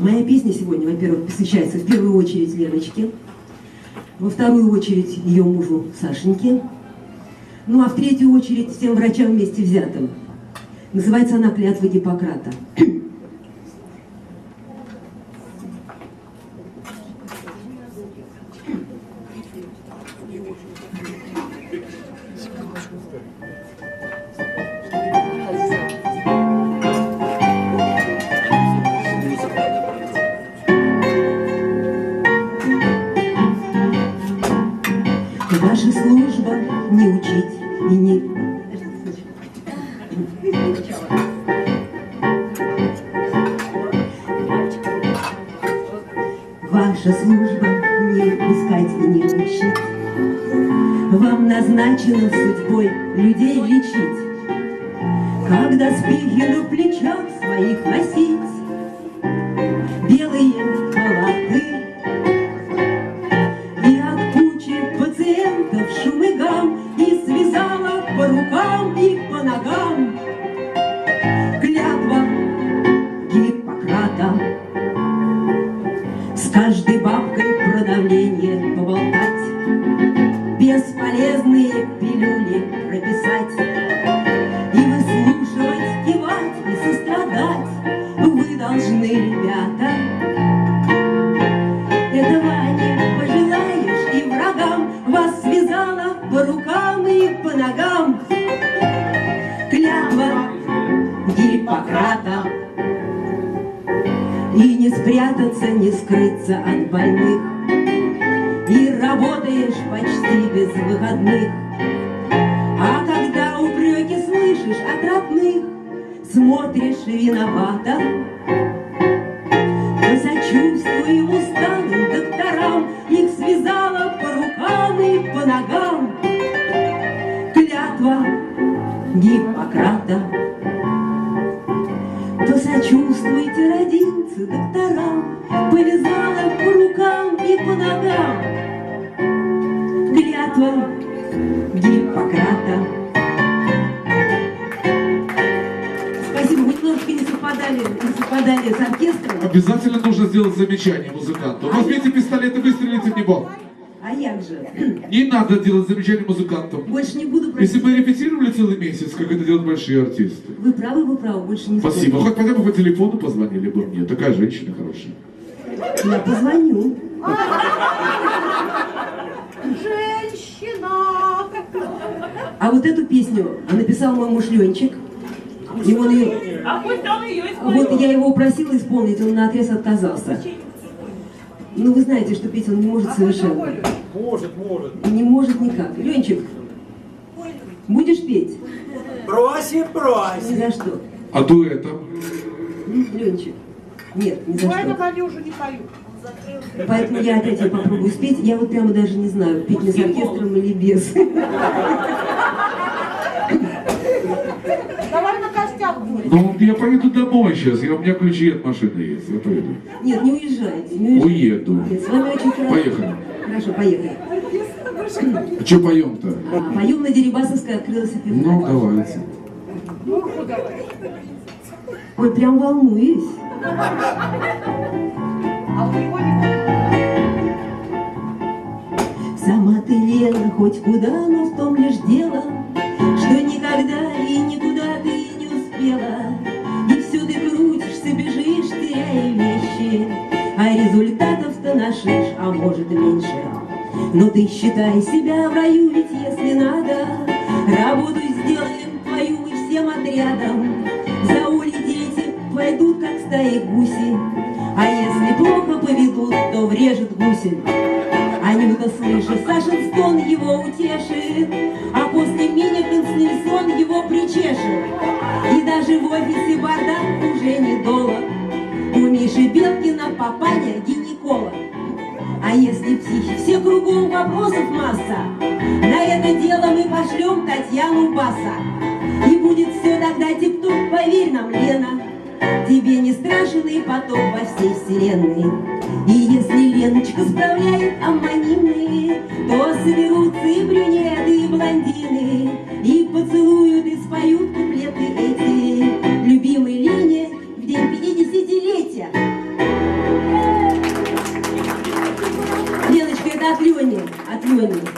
моя песня сегодня, во-первых, посвящается в первую очередь Леночке, во вторую очередь ее мужу Сашеньке, ну а в третью очередь всем врачам вместе взятым. Называется она «Клятва Гиппократа». Ваша служба не искать и не учить. Вам назначено судьбой людей лечить. Когда спихи на плечах своих носить, Каждой бабкой про давление поболтать. Бесполезные пилюли прописать. И выслушивать, кивать и сострадать. Вы должны, ребята. Этого не пожелаешь и врагам Вас связала по рукам и по ногам. Клятва Гиппократа И не спрятаться, не скрыться от больных. И работаешь почти без выходных. А когда упреки слышишь от родных Смотришь виновато. Но сочувствуем усталым докторам, Их связала по рукам и по ногам. Клятва Гиппократа. Родинцы, докторам, Повязала по рукам и по ногам Клятва Гиппократа. Спасибо, вы немножко не совпадали, не совпадали с оркестром. Обязательно нужно сделать замечание музыканту. Возьмите пистолет и выстрелите в него. А як же? Не надо делать замечание музыкантам. Больше не буду просить. Если мы репетировали целый месяц, как это делают большие артисты. Вы правы, вы правы, больше не Спасибо. стоит. Хоть хотя бы по телефону позвонили бы мне. Такая женщина хорошая. Я позвоню. Женщина! А вот эту песню написал мой муж Ленчик. И он ее... А пусть он ее исполнит. Вот я его просила исполнить, он на отрез отказался. Ну, вы знаете, что петь он не может совершенно. Может, может. Не может никак. Ленчик, будешь петь? Просим, Ни просим. за что. А дуэтом? М, Ленчик, нет, ни за Ой, на что. Валюшу не поют. Поэтому я опять ее попробую спеть. Я вот прямо даже не знаю, петь мне с оркестром или без. Костях будет. Ну, я поеду домой сейчас. Я, у меня ключи от машины есть. Я поеду. Нет, не уезжайте, не уезжайте. Уеду. Нет, с вами очень хорошо. Поехали. Хорошо, поехали. А что поем-то? А, поем на Дерибасовской открылась и Ну, давайте. Ой, прям волнуюсь. Сама ты, Лена, хоть куда, но в том лишь дело, Что никогда и никуда успела. И все ты крутишься, бежишь, теряя вещи, А результатов-то нашишь, а может меньше. Но ты считай себя в раю, ведь если надо, Работу сделаем твою мы всем отрядом. За улей дети пойдут, как стаи гуси, А если плохо поведут, то врежет гусень. Анюта слышит, Сашин стон его утешит, А после мини сон его причешет. И даже в офисе бардак уже недолог. У Миши Белкина папаня гинеколог. А если психи все кругом вопросов масса, На это дело мы пошлем Татьяну Баса. И будет все тогда тип-топ, поверь нам, Лена. Тебе не страшен и потоп во всей вселенной. И если Леночка справляет аммонимы, То соберутся и брюнеты, и блондины, И поцелуют, и споют куплеты эти. Любимой Лене в день 50-летия. Леночка, это от Лени, от Лени.